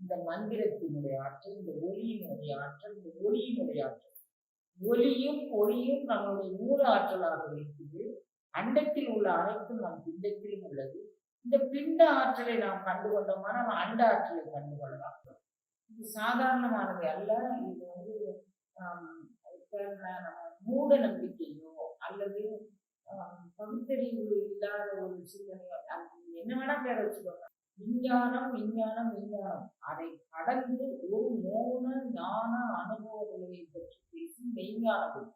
இந்த மந்திரத்தினுடைய ஆற்றல் இந்த ஒளியினுடைய ஆற்றல் இந்த ஒளியினுடைய ஆற்றல். ஒளியும் ஒளியும் நம்மளுடைய மூல ஆற்றலாக இருக்குது. அண்டத்தில் உள்ள அனைத்தும் நம் பிண்டத்திலும் உள்ளது. இந்த பிண்ட ஆற்றலை நாம் கண்டுகொண்டோம்னா நம்ம அண்ட ஆற்றலை கண்டுகொள்ளலாம். இது சாதாரணமானது அல்ல. இது வந்து நம்ம மூட நம்பிக்கையோ அல்லது பகுத்தறிவு இல்லாத ஒரு சிந்தனையோ அது என்ன வேணா பேர் வச்சுக்கோங்க. விஞ்ஞானம் விஞ்ஞானம் விஞ்ஞானம். அதை கடந்து ஒரு மௌன ஞான அனுபவ நிலையை பற்றி பேசி மெய்ஞானம்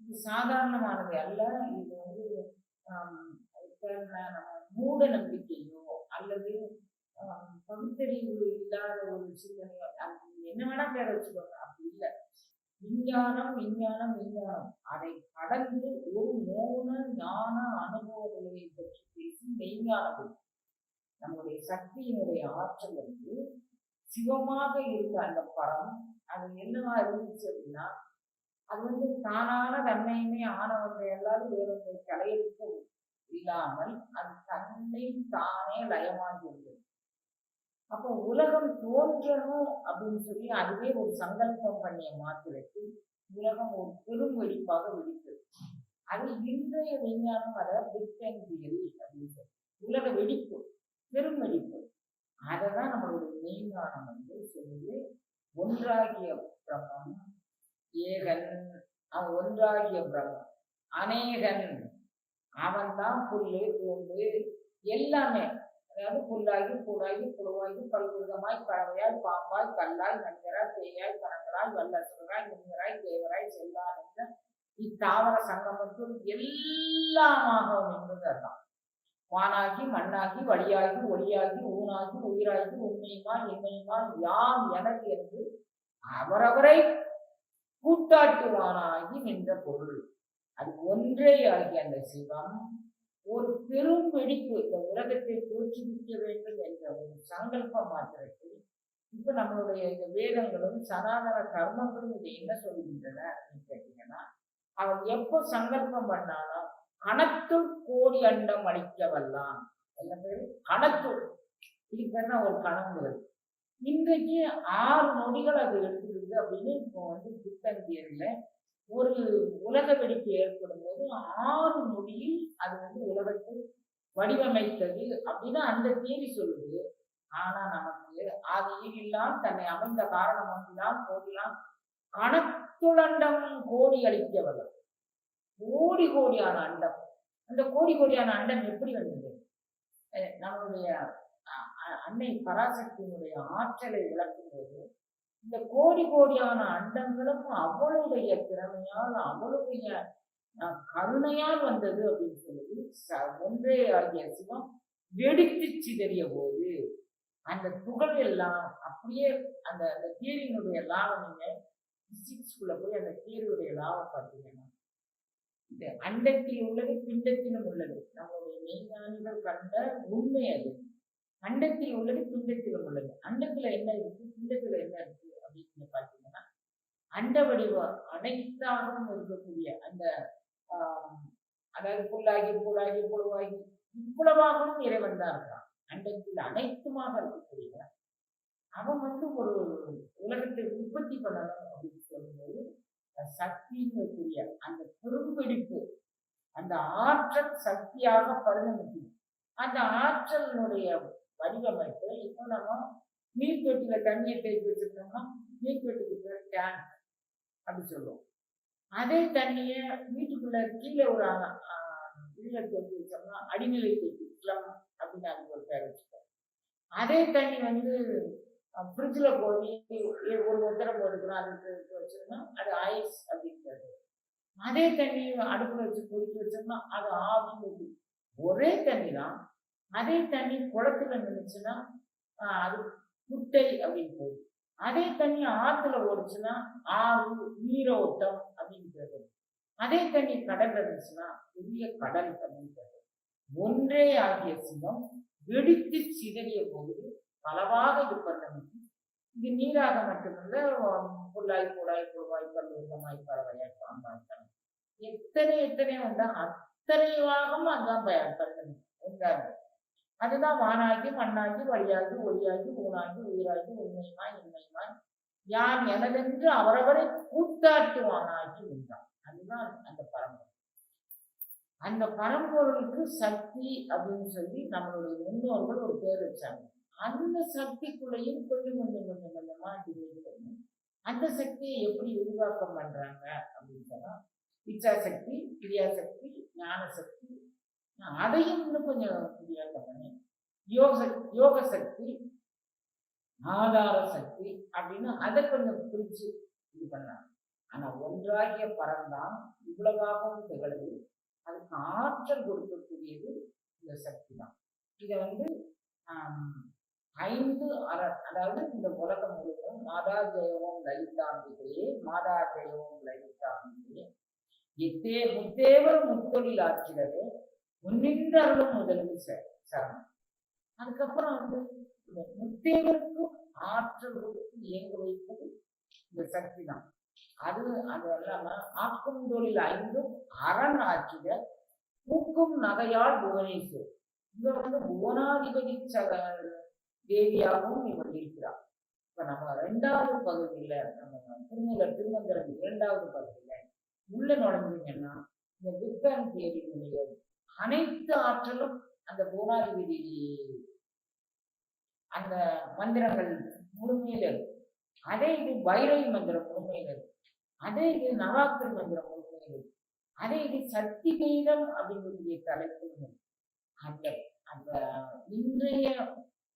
இது சாதாரணமானது அல்ல. இது வந்து நம்ம மூட நம்பிக்கையோ அல்லது பகுத்தறிவு இல்லாத ஒரு சிந்தனையோ அது என்ன வேணா பேர் வச்சுக்கோங்க. அப்படி இல்லை. விஞ்ஞானம் விஞ்ஞானம் விஞ்ஞானம். அதை கடந்து ஒரு மௌன ஞான அனுபவ நிலையை பற்றி பேசும் மெய்ஞானம். நம்முடைய சக்தியினுடைய ஆற்றல் வந்து சிவமாக இருந்த அந்த படம். அது என்னவா இருந்துச்சு அப்படின்னா அது வந்து தானான தன்மையுமே ஆனவர்கள் எல்லாரும் வேறொன்றை கலையிருக்கும் இல்லாமல் அது தன்னை தானே லயமாகி இருந்தது அப்போ உலகம் தோன்றணும் அப்படின்னு சொல்லி அதுவே ஒரு சங்கல்பம் பண்ணிய மாத்திரத்தில் உலகம் ஒரு பெரும் வெடிப்பாக வெடித்தது. அது இன்றைய விஞ்ஞானம் வர பிக் பேங் தியரி அப்படின்னு சொல்லி. உலக வெடிப்பு பெரும் வெடிப்பு. அதை தான் நம்மளுடைய மெய்ஞானம் வந்து சொல்லி ஒன்றாகிய பிரம்மம் ஏகன் அவன் ஒன்றாகிய பிரம்மம் அநேகன். அவன்தான் புல்லு பூண்டு எல்லாமே. அதாவது புல்லாகி கூடாகி புழுவாகி பல்விதமாய் பறவையாய் பாம்பாய் கல்லாய் மனிதராய் பேயாய் கணங்களாய் வல்லசுராய் முனிவராய் தேவராய் செல்லான் என்ற இத்தாவர சங்கமத்தில் எல்லாமாக நின்றது அதான் வானாகி மண்ணாகி வழியாகி ஒளியாகி ஊனாகி உயிராகி உண்மையுமா இன்மையுமா யாம் எனது என்று அவரவரை கூட்டாட்டுவானாகி நின்ற பொருள். அது ஒன்றே ஆகிய அந்த சிவம் ஒரு பெரும் வெடிப்பு இந்த உலகத்தை தோற்றுவிக்க வேண்டும் என்ற ஒரு சங்கல்ப மாத்திரத்தில் இப்ப நம்மளுடைய இந்த வேதங்களும் சனாதன கர்மங்களும் இதை என்ன சொல்கின்றன அப்படின்னு கேட்டீங்கன்னா அவன் எப்போ சங்கல்பம் பண்ணாலும் கணத்துள் கோடி அண்டம் அடிக்க வல்லான் என்ன பேரு? கணத்துள். இதுக்கு பேர் ஒரு கணங்குறது இன்றைக்கு ஆறு நொடிகள் அது எடுத்துருது அப்படின்னு இப்போ வந்து புத்தந்தியர்ல ஒரு உலக வெடிப்பு ஏற்படும் போது ஆறு நொடியில் அது வந்து உலகத்தை வடிவமைத்தது அப்படின்னு அந்த தேதி சொல்லுது. ஆனா நமக்கு அது ஈரில்லாம் தன்னை அமைந்த காரணம் ஒன்றிலாம் கோடிலாம் கணத்துளண்டம் கோடி அளிக்கவல்ல கோடி கோடியான அண்டம். அந்த கோடி கோடியான அண்டம் எப்படி வந்தது? நம்மளுடைய அன்னை பராசக்தியினுடைய ஆற்றலை விளக்கும் போது இந்த கோடி கோடியான அண்டங்களும் அவளுடைய திறமையால் அவளுடைய கருணையால் வந்தது அப்படின்னு சொல்லி ச- ஒன்றே ஆகிய சிவம் வெடித்து சிதறிய போது அந்த துகள் எல்லாம் அப்படியே அந்த அந்த தியரியினுடைய லாபம் நீங்க பிசிக்ஸ்குள்ள போய் அந்த தியரியுடைய லாபம் பார்த்தீங்கன்னா இந்த அண்டத்தில் உள்ளது பிண்டத்திலும் உள்ளது. நம்மளுடைய மெய்ஞானிகள் கண்ட உண்மை அது. அண்டத்தில் உள்ளது பிண்டத்திலும் உள்ளது. அண்டத்துல என்ன இருக்கு பிண்டத்துல என்ன இருக்கு? நீங்க பார்த்தீங்கன்னா அண்ட வடிவம் அனைத்தாகவும் இருக்கக்கூடிய அந்த ஆம், அதாவது புல்லாகி புலாகி புழுவாகி இவ்வளவாகவும் இறைவன் தான் இருக்கான். அண்டத்தில் அனைத்துமாக இருக்கக்கூடிய அவன் வந்து ஒரு உலகத்தை உற்பத்தி பண்ணணும் அப்படின்னு சொல்லும்போது சக்திங்கக்கூடிய அந்த பெரும்பிடிப்பு அந்த ஆற்றல் சக்தியாக பரிணமிக்கும். அந்த ஆற்றலினுடைய வடிவமைப்பு இப்போ நம்ம நீர் தொட்டியில் தண்ணியை தேக்கி வச்சுருந்தோம்னா நீர் தொட்டிக்கு பேர் டேங்க் அப்படி சொல்லுவோம். அதே தண்ணியை வீட்டுக்குள்ள கீழே ஒரு உள்ள தொட்டி வச்சோம்னா அடிநிலை தொட்டி வைக்கலாம் அப்படின்னு அது ஒரு பேர் வச்சுக்கோம் அதே தண்ணி வந்து ஃப்ரிட்ஜில் போய் ஒரு உத்தரம் போட்டுக்கிறோம் அதுக்கு வச்சோம்னா அது ஐஸ் அப்படின்றது அதே தண்ணி அடுப்பில் வச்சு கொதிக்க வச்சோம்னா அது ஆவின்னு ஒரே தண்ணி தான் அதே தண்ணி குளத்துல நினைச்சுன்னா அது குட்டை அப்படின்னு போகுது அதே தண்ணி ஆற்றுல ஓடுச்சுன்னா ஆறு நீரோட்டம் அப்படின்னு அதே தண்ணி கடல் இருந்துச்சுன்னா பெரிய கடல் அப்படின்னு ஒன்றே ஆகிய சிங்கம் வெடித்து சிதறிய போது பலவாக இது இது நீராக மட்டுமல்ல புல்லாய் கூடாய் புழுவாய் பல்லுருகமாய் பறவையாய் பாம்பாய் கண் எத்தனை எத்தனை உண்டா அத்தனையாகவும் அதான் பயன் பண்ணணும். உண்டாங்க அதுதான் வானாகி மண்ணாகி வழியாகி ஒளியாகி ஊனாகி உயிராகி உண்மையுமாய் இன்மையுமாய் யான் எனதென்று அவரவரை கூத்தாட்டுவானாகி நின்றான் அதுதான் அந்த பரம்பொருள். அந்த பரம்பொருளுக்கு சக்தி அப்படின்னு சொல்லி நம்மளுடைய முன்னோர்கள் ஒரு பேர் வச்சாங்க. அந்த சக்திக்குள்ளேயும் கொஞ்சம் கொஞ்சம் கொஞ்சம் கொஞ்சமா டிவைட் பண்ணி அந்த சக்தியை எப்படி உருவாக்கம் பண்றாங்க அப்படின்னு சொன்னா இச்சா சக்தி கிரியாசக்தி ஞான சக்தி அதையும் இன்னும் கொஞ்சம் விரிவாக்கம் பண்ணி யோக யோக சக்தி ஆதார சக்தி அப்படின்னு அதை கொஞ்சம் பிரிச்சு இது பண்ணாங்க. ஆனா ஒன்றாகிய பரம்தான் இவ்வளவாகவும் திகழுது அதுக்கு ஆற்றல் கொடுக்கக்கூடியது இந்த சக்தி தான். இதை வந்து ஐந்து அற அதாவது இந்த உலகம் முழுவதும் மாதா ஜெயவும் லலிதாம்பிகையே மாதா ஜெயவும் லலிதாம்பிகையே எத்தே முத்தேவர் முத்தொழில் ஆக்கிறது முன்னின்று அருளும் முதல்வி ச- சரணம். அதுக்கப்புறம் வந்து இந்த முத்தேவருக்கும் ஆற்றல் இயங்க வைப்பது இந்த சக்தி தான். அது அது இல்லாம ஆக்கும் தொழில் ஐந்தும் அரண் ஆற்றிட பூக்கும் நகையால் புவனேஸ்வர் இவர் வந்து புவனாதிபதி சக தேவியாகவும் இவர் இருக்கிறார் இப்ப நம்ம ரெண்டாவது பகுதியில நம்ம திருமூலர் திருமந்திரம் இரண்டாவது பகுதியில உள்ள நுழைஞ்சீங்கன்னா இந்த புத்தன் தேவியினுடைய அனைத்து ஆற்றலும் அந்த புவனாதிபதி அந்த மந்திரங்கள் முழுமையில இருக்கும் அதே இது பைரவி மந்திரம் முழுமையில இருக்கும் அதே இது நவாக்கர் மந்திரம் முழுமையில இருக்கும் அதே இது சக்தி பீடம் அப்படிங்கக்கூடிய தலைப்பு அந்த அந்த இன்றைய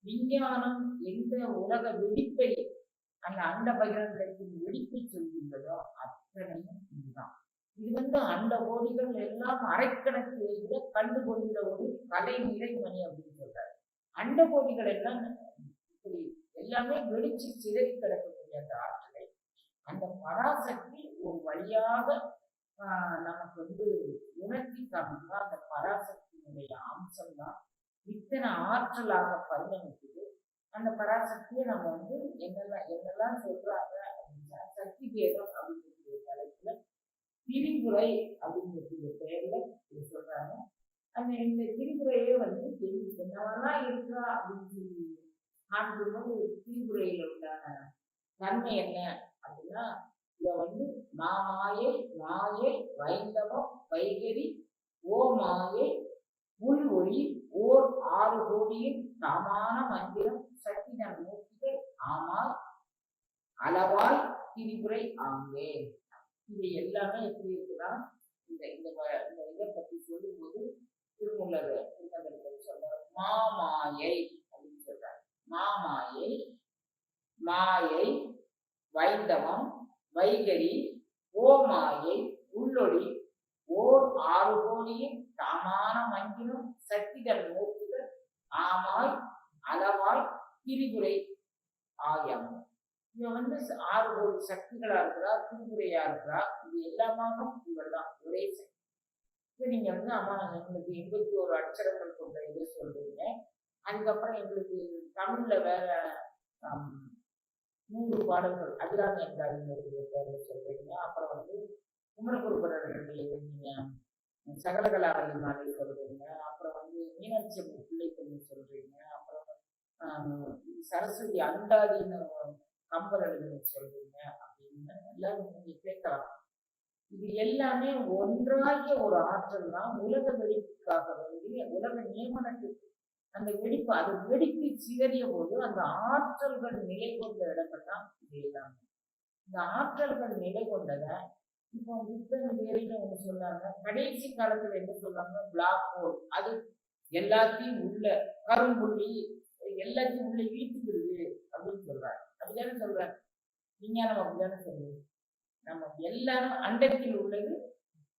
விஞ்ஞானம் எந்த உலக வெடிப்பை அந்த அண்ட பகிரங்கத்தின் வெடிப்பை சொல்கின்றதோ அத்தனையும் இருந்த இது வந்து எல்லாம் அரைக்கணக்கு எழுத கண்டு கொண்ட ஒரு கலை நிறைமணி அப்படின்னு சொல்றாரு. அண்ட கோடிகள் எல்லாம் இப்படி எல்லாமே வெடிச்சு சிதறி கிடக்கக்கூடிய அந்த ஆற்றலை அந்த பராசக்தி ஒரு வழியாக நமக்கு வந்து உணர்த்தி காமிச்சா அந்த பராசக்தியினுடைய அம்சம் தான் இத்தனை ஆற்றலாக பரிணமிக்குது. அந்த பராசக்தியை நம்ம வந்து என்னெல்லாம் என்னெல்லாம் சொல்றாங்க அப்படின்னா சக்தி பேதம் அப்படிங்கக்கூடிய தலைப்புல திரிபுரை அப்படிங்கக்கூடிய பெயர்ல சொல்றாங்க. அந்த இந்த திரிபுரையே வந்து கேள்வி என்னவெல்லாம் இருக்கா அப்படின்னு சொல்லி காண்பிக்கும்போது திரிபுரையில உண்டான நன்மை என்ன அப்படின்னா இத வந்து மாமாயை மாயை வைந்தவம் வைகரி ஓ மாயை உள் ஒளி ஓர் ஆறு கோடியின் சமான மந்திரம் சக்திதன் மூர்த்திகள் ஆமாய் அளவாய் திரிபுரை ஆங்கே. இது எல்லாமே எப்படி இருக்குன்னா இந்த இந்த இந்த இதை பத்தி சொல்லும்போது திருமுள்ளர் திருமந்திரத்தில் சொல்றார்? மாமாயை அப்படின்னு சொல்றாரு. மாமாயை மாயை வைந்தவம் வைகரி ஓமாயை உள்ளொளி ஓர் ஆறு கோடியின் தாமான மஞ்சினும் சக்திகள் மூர்த்திகள் ஆமாய் அளவாய் திரிபுரை ஆகியவன் இவன் வந்து ஆறு கோடி சக்திகளா இருக்கிறா திரிபுரையா இருக்கிறா இது எல்லாமாக இவள் தான் ஒரே சக்தி. இப்ப நீங்க வந்து அம்மா எங்களுக்கு எண்பத்தி ஒரு அச்சரங்கள் கொண்ட இதை சொல்றீங்க. அதுக்கப்புறம் எங்களுக்கு தமிழ்ல வேற மூன்று பாடல்கள் அபிராமி என்றாருடைய பேரை சொல்றீங்க. அப்புறம் வந்து குமரகுருபரனுடைய நீங்க சகலகலாவதி மாதிரி சொல்றீங்க. அப்புறம் வந்து மீனாட்சி பிள்ளை பண்ணி சொல்றீங்க. அப்புறம் சரஸ்வதி அண்டாதின்னு கம்பர் எழுதுன்னு சொல்றீங்க அப்படின்னு எல்லாரும் நீங்க கேட்கலாம். இது எல்லாமே ஒன்றாகிய ஒரு ஆற்றல் தான் உலக வெடிப்புக்காக வேண்டி உலக நியமனத்துக்கு அந்த வெடிப்பு அது வெடிப்பு சிதறிய போது அந்த ஆற்றல்கள் நிலை கொண்ட இடங்கள் தான் இது எல்லாமே இந்த ஆற்றல்கள் நிலை கொண்டதை இப்போ புத்தன் வேறின்னு ஒன்று சொன்னாங்க. கடைசி காலத்துல என்ன சொன்னாங்க? பிளாக் ஹோல் அது எல்லாத்தையும் உள்ள கரும்புள்ளி எல்லாத்தையும் உள்ள இழுத்துக்கிடுது அப்படின்னு சொல்றாங்க. அப்படிதானே சொல்றாரு விஞ்ஞானம் அப்படிதானே சொல்லுது. நம்ம எல்லாரும் அண்டத்தில் உள்ளது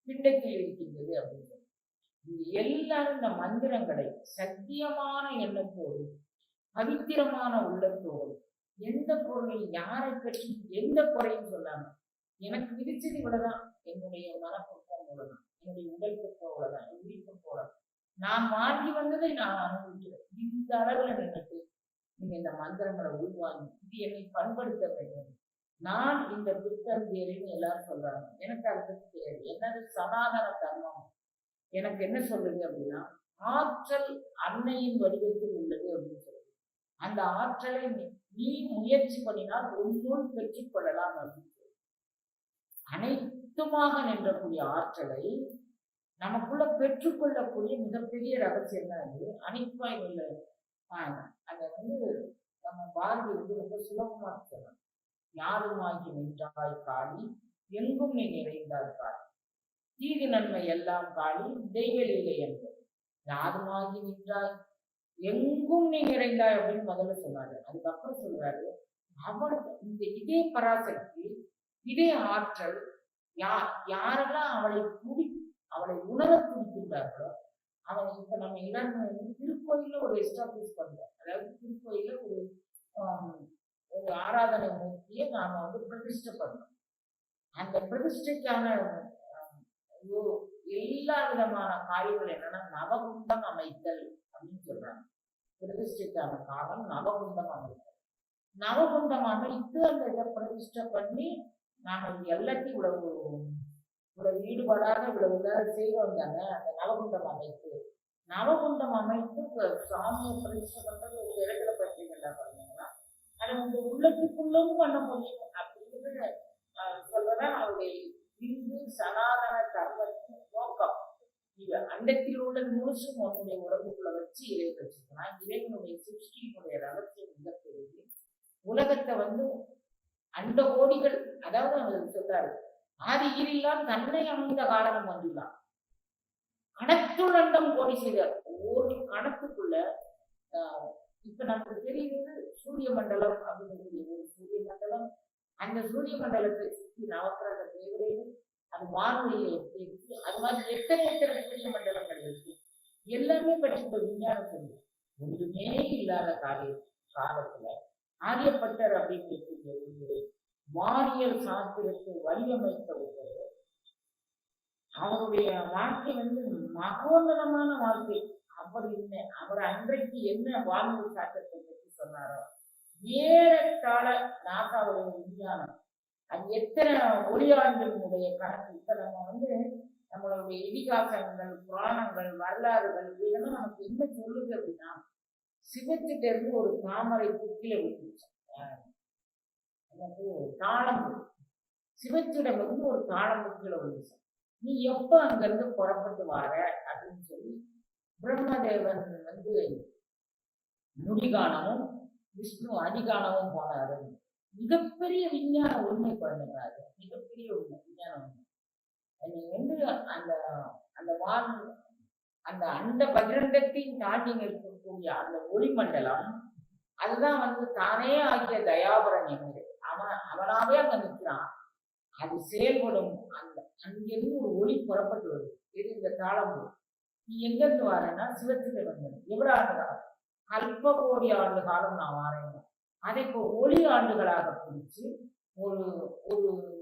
பிண்டத்தில் இருக்கின்றது அப்படின்னு சொல்றாரு. இது எல்லாரும் இந்த மந்திரங்களை சத்தியமான எண்ணத்தோடு பவித்திரமான உள்ளத்தோடு எந்த பொருளை யாரை பற்றி எந்த குறையும் சொல்லாம எனக்கு விதிச்சது இவ்வளவுதான். என்னுடைய மனப்பக்கம் இவ்வளவுதான். என்னுடைய உடல் பக்கம் இவ்வளவுதான். என் வீட்டு போல நான் வாங்கி வந்ததை நான் அனுபவிக்கிறேன். இந்த அளவுல நின்றுட்டு நீங்க இந்த மந்திரங்களை உள்வாங்கி இது என்னை பண்படுத்த வேண்டும். நான் இந்த திருத்தந்தியரின்னு எல்லாரும் சொல்றாங்க. எனக்கு அது தெரியாது. என்னது சனாதன தர்மம்? எனக்கு என்ன சொல்றீங்க அப்படின்னா ஆற்றல் அன்னையின் வடிவத்தில் உள்ளது அப்படின்னு சொல்லுது. அந்த ஆற்றலை நீ- முயற்சி பண்ணினால் ஒன்றும் பெற்றுக் கொள்ளலாம் அப்படின்னு அனைத்துமாக நின்றக்கூடிய ஆற்றலை நமக்குள்ள பெற்றுக்கொள்ளக்கூடிய மிகப்பெரிய ரகசியம் தான் அது அனைத்துமாய் உள்ள ஆஹ் அதை வந்து நம்ம பாரதி வந்து ரொம்ப சுலபமா சொல்லலாம் யாருமாகி நின்றாய் காளி எங்கும் நீ நிறைந்தாய் காளி தீது நன்மை எல்லாம் காளி தெய்வலீலை என்பது. யாருமாகி நின்றாய் எங்கும் நீ நிறைந்தாய் அப்படின்னு முதல்ல சொன்னாரு. அதுக்கப்புறம் சொல்றாரு அவளுக்கு இந்த இதே பராசக்தி இதே ஆற்றல் யா யாரெல்லாம் அவளை குடி அவளை உணர துடிக்கின்றார்களோ அவன் இப்ப நம்ம இளம் திருக்கோயில ஒரு எஸ்டாப்ளிஷ் பண்றோம் அதாவது திருக்கோயில ஒரு ஒரு ஆராதனை மூர்த்தியை நாம வந்து பிரதிஷ்டை பண்ணோம் அந்த பிரதிஷ்டைக்கான எல்லா விதமான காரியங்கள் என்னன்னா நவகுண்டம் அமைத்தல் அப்படின்னு சொல்றாங்க. பிரதிஷ்டைக்கான காலம் நவகுண்டம் அமைத்தல். நவகுண்டம் அமைத்து அந்த இதை பிரதிஷ்டை பண்ணி நாம எல்லாத்தையும் இவ்வளவு இவ்வளவு ஈடுபாடாக இவ்வளவு இதாக செய்வோம் தானே அந்த நவகுண்டம் அமைத்து நவகுண்டம் அமைத்து சாமியை பிரதிஷ்டை பண்றது ஒரு இடத்துல பண்றீங்களா பாருங்களா அதை உங்க உள்ளத்துக்குள்ளவும் பண்ண முடியும் அப்படின்னு சொல்றதான் அவருடைய இந்து சனாதன தர்மத்தின் நோக்கம். இது அண்டத்தில் உள்ள முழுசும் உன்னுடைய உடம்புக்குள்ள வச்சு இறை வச்சுக்கலாம் இறைவனுடைய சிருஷ்டியினுடைய ரகசியம் மிகப்பெரியது உலகத்தை வந்து அண்ட கோடிகள் அதாவது அவர் சொல்றாரு ஆதி எல்லாம் தன்னை அமைந்த காரணம் வந்துள்ளான் கணத்துள் கோடி செய்தார் ஒவ்வொரு கணக்குக்குள்ள இப்ப நமக்கு தெரியுது சூரிய மண்டலம் அப்படின்னு ஒரு சூரிய மண்டலம். அந்த சூரிய மண்டலத்தை சுற்றி நவக்கிரக தேவதைகள் அது வானொலியை எப்படி இருக்கு அது மாதிரி எத்தனை எத்தனை சூரிய மண்டலங்கள் இருக்கு? எல்லாமே பற்றி விஞ்ஞானம் சொல்லுது. ஒன்றுமே இல்லாத காரிய காலத்துல ஆரியப்பட்டர் அப்படின்னு இருக்கக்கூடிய வாரியர் சாஸ்திரத்தை வடிவமைத்தவர்கள் அவருடைய வாழ்க்கை வந்து மகோன்னதமான வாழ்க்கை. அவர் என்ன அவர் அன்றைக்கு என்ன வாழ்வு சாஸ்திரத்தை பற்றி சொன்னாரோ? ஏறத்தாழ நாசாவுடைய விஞ்ஞானம். அது எத்தனை ஒளியாண்டுகளுடைய கணக்கு? இப்ப நம்ம வந்து நம்மளுடைய இதிகாசங்கள் புராணங்கள் வரலாறுகள் இதெல்லாம் நமக்கு என்ன சொல்லுது அப்படின்னா சிவத்திட்ட இருந்து ஒரு தாமரை புக்கில விட்டுச்சு அஹ் அதாவது தாளம் சிவச்சிடம் வந்து ஒரு தாளம் ஒரு விஷயம் நீ எப்ப அங்கேருந்து புறப்பட்டு வர அப்படின்னு சொல்லி பிரம்மதேவன் வந்து முடிகாணமும் விஷ்ணு அதிகானமும் போனாரு. மிகப்பெரிய விஞ்ஞான உண்மை குழந்தைங்க மிகப்பெரிய உண்மை விஞ்ஞான உண்மை. நீ வந்து அந்த அந்த வான் அந்த அந்த பகிரண்டத்தையும் தாண்டி நிற்கக்கூடிய அந்த ஒளிமண்டலம் அதுதான் வந்து தானே ஆகிய தயாபரன் என்கிறது அவன் அவனாவே அங்க நிற்கிறான் அது செயல்படும். அந்த அங்கிருந்து ஒரு ஒளி புறப்பட்டு வருது. இது இந்த தாளம்பு. நீ எங்கிருந்து வரேன்னா சிவத்துக்கு வந்தேன் எவ்வளவு ஆண்டு கல்ப கோடி ஆண்டு காலம் நான் வரேன். அதை இப்போ ஒளி ஆண்டுகளாக பிடிச்சு ஒரு ஒரு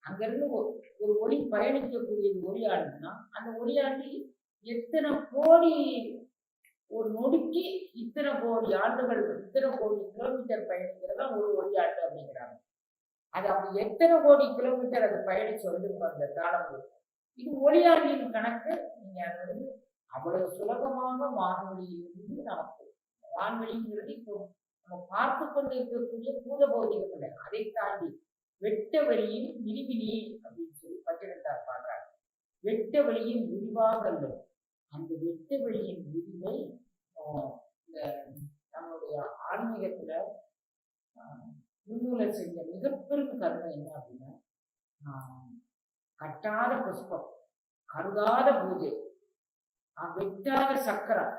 அங்கிருந்து ஒரு- ஒரு ஒளி பயணிக்கக்கூடியது ஒளி ஆண்டுனா அந்த ஒளி ஆண்டு எத்தனை கோடி ஒரு நொடிக்கு இத்தனை கோடி ஆண்டுகள் இத்தனை கோடி கிலோமீட்டர் பயணிக்கிறதா ஒரு ஒளி ஆண்டு அப்படிங்கிறாங்க. அது அப்படி எத்தனை கோடி கிலோமீட்டர் அது பயணிச்சு வந்திருக்கும் அந்த தாளம் இது ஒளியாண்டின் கணக்கு. நீங்க அது வந்து அவ்வளவு சுலபமாக வான்வெளியிலிருந்து நமக்கு வான்வெளிங்கிறது இப்போ நம்ம பார்த்து கொண்டு இருக்கக்கூடிய பூத பௌதிகம் இல்லை. அதை தாண்டி வெட்ட வழியின் விரிவினி அப்படின்னு சொல்லி பட்டினத்தார் பாடுறாங்க வெட்ட வழியின் விரிவாக அந்த வெட்ட வழியின் விரிவை இந்த நம்மளுடைய ஆன்மீகத்துல ஆஹ், செஞ்ச மிகப்பெரும் கருணை என்ன அப்படின்னா கட்டாத புஷ்பம் கருதாத பூஜை. வெட்டாத சக்கரம்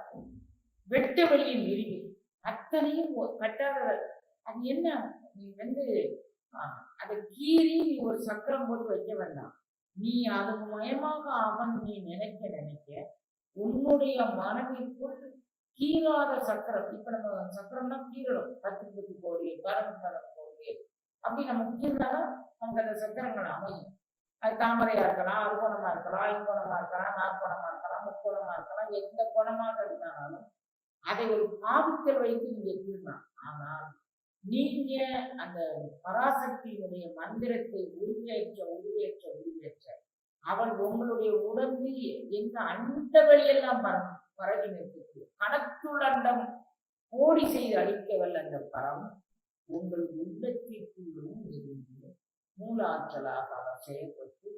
வெட்ட வெளியின் விரிவு அத்தனையும் கட்டாத அது என்ன? நீ வந்து அதை கீறி நீ ஒரு சக்கரம் போட்டு வைக்க வேண்டாம். நீ அது மயமாக அவன் நீ நினைக்க நினைக்க உன்னுடைய மனதிற்குள் கீழாத சக்கரம். இப்ப நம்ம சக்கரம்னா கீறணும் பத்து பத்து கோடி பதினஞ்சு பதினஞ்சு கோடி அப்படி நம்ம கீறினாதான் நமக்கு அந்த சக்கரங்கள் அமையும். அது தாமரையா இருக்கலாம் அறுகோணமா இருக்கலாம் ஐங்கோணமா இருக்கலாம் நாற்கோணமா இருக்கலாம் முக்கோணமா இருக்கலாம் எந்த கோணமாக இருந்தாலும் அதை ஒரு பாவித்தல் வைத்து நீங்க தீர்லாம் ஆனால் நீங்க அந்த பராசக்தியினுடைய மந்திரத்தை உருவேற்ற உருவேற்ற உருவேற்ற அவள் உங்களுடைய உடம்பில் எந்த அந்த வழியெல்லாம் பரவும் பரவி நிற்கிறது கணக்குள்ளண்டம் கோடி செய்து அழிக்க வல்ல அந்த பரம் உங்கள் உள்ளத்திற்குள்ளும் இருந்து நூலாற்றலாக அவர் செயல்பட்டு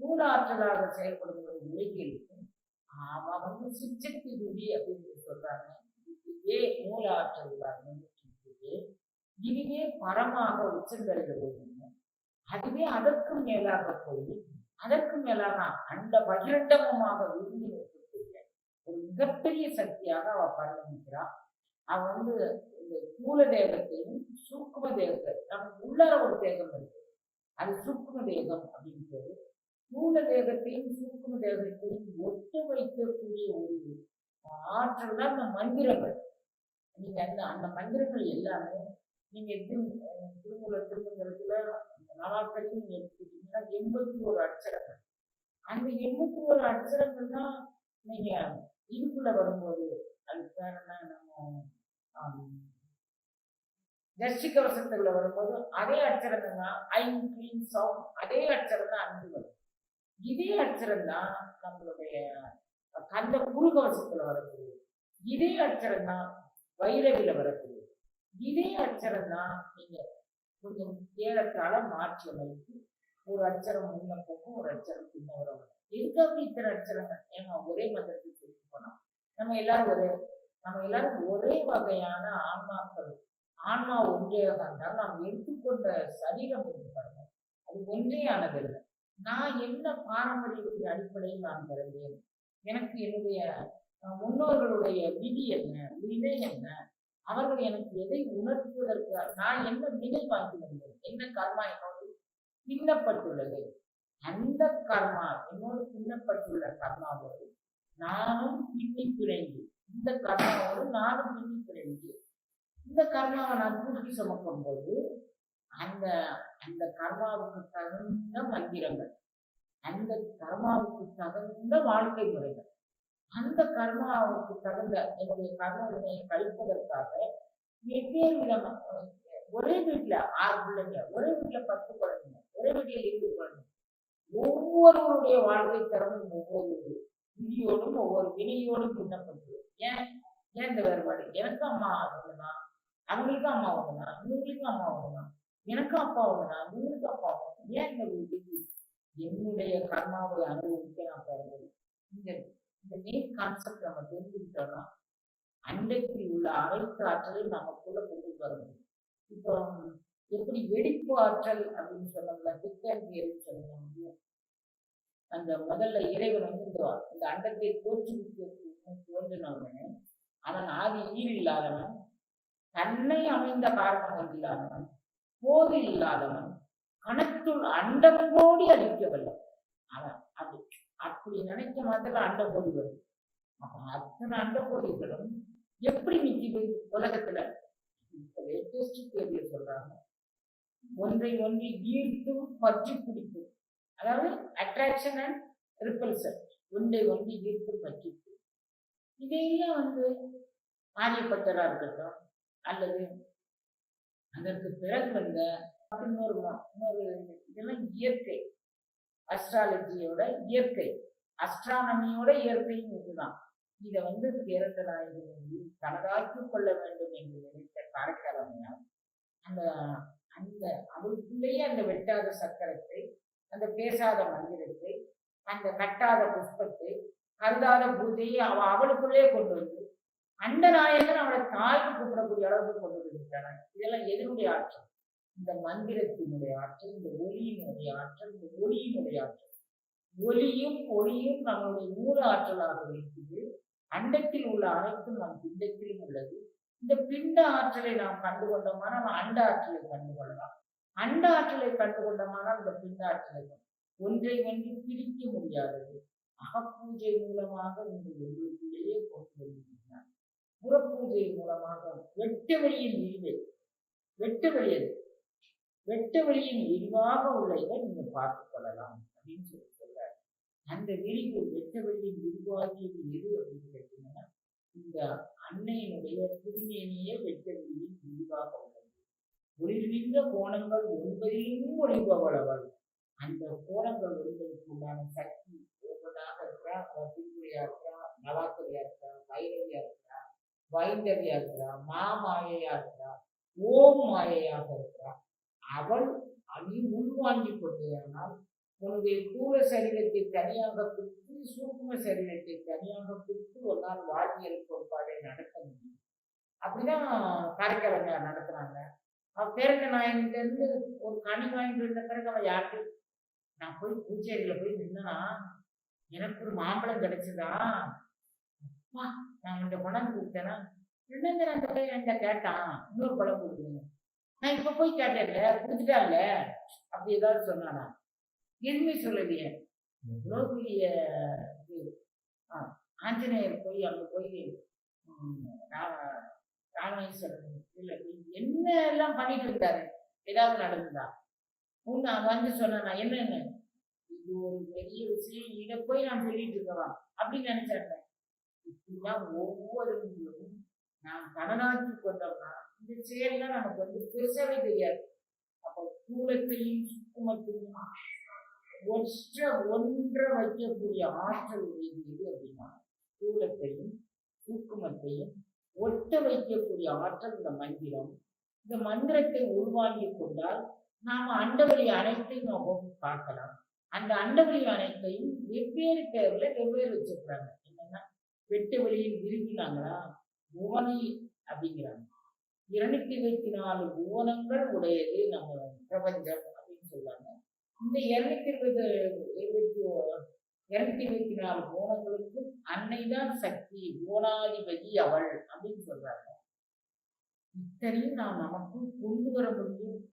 நூலாற்றலாக செயல்படும் ஒரு உலகிற்கும் ஆமா வந்து சிச்சக்தி துதி அப்படின்னு சொல்றாங்க. இதுவே நூலாற்றல் இதுவே பரமாக உச்சந்தலையில் போயிருந்தோம் அதுவே அதற்கும் மேலாக போய் அதற்கும் மேலாக அந்த பகிரண்டமமாக விரும்பி ஒரு மிகப்பெரிய சக்தியாக அவ பரிணமிக்கிறாள் அவ வந்து இந்த மூல தேகத்தையும் சூக்கும தேகத்தை நமக்கு உள்ளார ஒரு தேகம் இருக்கு. அது சூக்கும தேகம் அப்படின்னு பேரு ஸ்தூல தேகத்தையும் சூக்கும தேகத்தையும் ஒட்டு வைக்கக்கூடிய ஒரு ஆற்றல் தான் அந்த மந்திரங்கள். நீங்க அந்த அந்த மந்திரங்கள் எல்லாமே நீங்க திரு திருமூல திருமந்திரத்துல நவாக்கரையும் நீங்க எடுத்துக்கிட்டீங்கன்னா எண்பத்தி ஒரு அச்சரங்கள் அந்த எண்பத்தி ஒரு அச்சரங்கள் தான் நீங்க இதுக்குள்ள வரும்போது அது பேர் என்ன நம்ம தர்ஷி கவசத்துக்குள்ள வரும்போது அதே அச்சரம் தான் ஐம் கிளீன் சவுண்ட் அதே அச்சரம் தான் அன்பு வரும். இதே அச்சரம் தான் நம்மளுடைய கந்த குரு கவசத்துல வரக்கூடிய இதே அச்சரம் தான் வைரவில வரக்கூடிய இதே அச்சரம் தான் நீங்க கொஞ்சம் ஏறத்தாழ மாற்றி அமைத்து ஒரு அச்சரம் முன்ன போகும் ஒரு அச்சரம் பின்ன வரும். எதுக்காக இத்தனை அச்சரங்கள் ஏன்னா ஒரே மதத்தில் நம்ம எல்லாரும் ஒரே நம்ம எல்லாரும் ஒரே வகையான ஆன்மாக்கள். ஆன்மா ஒன்றையாக இருந்தால் நாம் எடுத்துக்கொண்ட சரீரம் என்று பாருங்க அது ஒன்றேயானது இல்லை நான் என்ன பாரம்பரியத்தின் அடிப்படையில் நான் பிறந்தேன் எனக்கு என்னுடைய முன்னோர்களுடைய விதி என்ன? விதை என்ன? அவர்கள் எனக்கு எதை உணர்த்துவதற்கு நான் என்ன வினை வாங்கி வந்தேன் என்ன கர்மா என்னோடு பின்னப்பட்டுள்ளது? அந்த கர்மா என்னோடு பின்னப்பட்டுள்ள கர்மாவோடு நானும் பின்னி பிழைந்து இந்த கர்மாவோடு நானும் பின்னி பிழைந்து இந்த கர்மாவை நான் தூக்கி சுமக்கும் போது அந்த அந்த கர்மாவுக்கு தகுந்த மந்திரங்கள் அந்த கர்மாவுக்கு தகுந்த வாழ்க்கை முறைகள் அந்த கர்மாவுக்கு தகுந்த என்னுடைய கர்மவினையை கழிப்பதற்காக வெவ்வேறு விதமா ஒரே வீட்டுல ஆறு பிள்ளைங்க ஒரே வீட்டுல பத்து குழந்தைங்க ஒரே வீட்டுல இருந்து குழந்தைங்க ஒவ்வொருவருடைய வாழ்க்கை தரமும் ஒவ்வொரு விதியோடும் ஒவ்வொரு வினையோடும் பின்னப்பட்டு. ஏன்? ஏன் இந்த வேறுபாடு? எனக்கு அம்மா ஒண்ணுதான் அவங்களுக்கும் அம்மா ஒண்ணுதான் இவங்களுக்கும் அம்மா ஒண்ணுதான் எனக்கும் அப்பா ஒண்ணுதான் இவங்களுக்கும் அப்பா ஒண்ணுதான் ஏன் இந்த விதி? என்னுடைய கர்மாவை அனுபவிக்க நான் பிறந்தது இந்த இந்த மெயின் கான்செப்ட் நம்ம தெரிஞ்சுக்கிட்டோம்னா அன்றைக்கு உள்ள அனைத்து ஆற்றலையும் நமக்குள்ள கொண்டு வரணும் இப்போ எப்படி வெடிப்பு ஆற்றல் அப்படின்னு சொன்னோம்ல பித்தன் சொன்னோம் அந்த முதல்ல இறைவன் வந்து இந்த இந்த அண்டத்தை தோற்றுவிக்க தோன்றினவனே அவன் ஆதி ஈர் இல்லாதவன் தன்னை அமைந்த காரணம் இல்லாதவன் போது இல்லாதவன் கணத்துள் அண்டம் கோடி அழிக்கவில்லை அவன் அது அப்படி நினைக்க மாதிரி அண்டக்கோடி வருது அப்ப அத்தனை அண்டக்கோடிகளும் எப்படி நிற்கிது உலகத்துல? லேட்டஸ்ட் தேதியை சொல்றாங்க. ஒன்றை ஒன்றை ஈர்த்தும் பற்றி பிடிக்கும். அதாவது அட்ராக்ஷன் அண்ட் ரிப்பல்சன் ஒன்றை ஒன்றை ஈர்ப்பு பற்றி இதையெல்லாம் வந்து ஆரியப்பட்டராக இருக்கட்டும் அல்லது அதற்கு பிறகு வந்த இன்னொரு இன்னொரு இதெல்லாம் இயற்கை. அஸ்ட்ராலஜியோட இயற்கை. அஸ்ட்ரானமியோட இயற்கையும் இதுதான். இதை வந்து பேரண்டநாயகன் தனதாக்கிக் கொள்ள வேண்டும் என்று நினைத்த காரைக்காலமையால் அந்த அந்த அவளுக்குள்ளேயே அந்த வெட்டாத சக்கரத்தை அந்த பேசாத மந்திரத்தை அந்த கட்டாத புஷ்பத்தை கருதாத பூஜையை அவ அவளுக்குள்ளே கொண்டு வந்து அந்த நாயகன் அவளை தாய்க்கு கூப்பிடக்கூடிய அளவுக்கு கொண்டு வந்திருக்கிறான். இதெல்லாம் எதனுடைய ஆற்றல். இந்த மந்திரத்தினுடைய ஆற்றல் இந்த ஒளியினுடைய ஆற்றல் இந்த ஒளியினுடைய ஆற்றல். ஒளியும் ஒளியும் நம்மளுடைய மூல ஆற்றலாக இருக்குது. அண்டத்தில் உள்ள அனைத்தும் நம் பிண்டத்திலும் உள்ளது. இந்த பிண்ட ஆற்றலை நாம் கண்டுகொண்டோமானால் நம்ம அண்ட ஆற்றலை கண்டுகொள்ளலாம். அந்த ஆற்றலை கண்டுகொண்டமானால் இந்த பிண்ட ஒன்றை ஒன்று பிரிக்க முடியாதது. அகப்பூஜை மூலமாக நீங்கள் உங்களுக்குள்ளேயே கொண்டு வருகின்றனர் புறப்பூஜை மூலமாக வெட்டு வழியின் இருவே வெட்டு வழியது வெட்ட வழியின் விரிவாக உள்ள இதை நீங்க பார்த்துக் கொள்ளலாம் அப்படின்னு சொல்லி சொல்றாரு. அந்த விரிவு வெட்ட வழியில் விரிவாகியது எது அப்படின்னு கேட்டீங்கன்னா இந்த அன்னையினுடைய திருமேனியே வெட்ட வழியில் விரிவாக உள்ளது. ஒளிர்விந்த கோணங்கள் ஒன்பதிலும் ஒளிபவள் அவள். அந்த கோணங்கள் ஒளிவதற்கு உண்டான சக்தி ஒவ்வொன்றாக இருக்கிறா அவள் இருக்கிறா நவாக்கரியா இருக்கிறா வைரவியா இருக்கிறா வைந்தவியா இருக்கிறா மாமாயையா இருக்கிறா ஓம் மாயையாக இருக்கிறா அவள் அணி உள்வாங்கி கொண்டேயானால் உன்னுடைய தூர சரீரத்தை தனியாக பிரித்து சூக்ம சரீரத்தை தனியாக பிரித்து ஒரு நாள் வாழ்வியல் கோட்பாடை நடத்த முடியும். அப்படிதான் காரைக்காலங்க நடத்துறாங்க. அவன் பேருங்க நாயன்கிட்ட இருந்து ஒரு கனி வாங்கிட்டு வந்த பிறகு அவன் யாருக்கு நான் போய் பூச்சேரியில போய் நின்னா எனக்கு ஒரு மாம்பழம் கிடைச்சதா? அப்பா நான் இந்த கொண்டாந்து கொடுத்தேனா? என்னங்க போய் என்கிட்ட கேட்டான். இன்னொரு பழம் கொடுக்குறீங்க நான் இப்ப போய் கேட்டேன்ல கொடுத்துட்டான்ல? அப்படி ஏதாவது சொன்னானா? எதுவுமே சொல்லலையே. எவ்வளோ பெரிய இது. ஆ, ஆஞ்சநேயர் போய் அங்க போய் ம், ரா- ராமேஸ்வரன் இல்ல என்ன எல்லாம் பண்ணிட்டு இருந்தாரு ஏதாவது நடந்ததா உன்னை வந்து சொன்னா என்னென்ன இது ஒரு பெரிய விஷயம் இதை போய் நான் சொல்லிட்டு இருக்கவா? அப்படின்னு நினைச்சிருந்தேன் இப்படிதான் ஒவ்வொருவங்களும் நாம் கடனாக்கி கொண்டோம்னா இந்த செயல்லாம் நமக்கு வந்து பெருசாவே தெரியாது. அப்போ கூலத்தையும் சுக்குமத்தையும் ஒற்ற ஒன்றை வைக்கக்கூடிய ஆற்றல் உடையது எது அப்படின்னா கூலத்தையும் சுக்குமத்தையும் ஒட்ட வைக்கக்கூடிய ஆற்றல் இந்த மந்திரம். இந்த மந்திரத்தை உருவாக்கி கொண்டால் நாம அண்டவழி அனைத்தையும் நம்ம பார்க்கலாம். அந்த அண்டவழி அனைத்தையும் வெவ்வேறு பேர்ல வெவ்வேறு வச்சிருக்கிறாங்க என்னன்னா வெட்டு வழியில் விரும்பினாங்களா? புவனி அப்படிங்கிறாங்க. இருநூத்தி இருபத்தி நாலு புவனங்கள் உடையது நம்ம பிரபஞ்சம் அப்படின்னு சொல்றாங்க. இந்த இருநூத்தி இருபது இருபத்தி இருநூத்தி இருபத்தி நாலு புவனங்களுக்கு அன்னைதான் சக்தி புவனாதிபதி அவள் அப்படின்னு சொல்றாங்க. இத்தனையும் நாம் நமக்கும் கொண்டு வர முடியும்.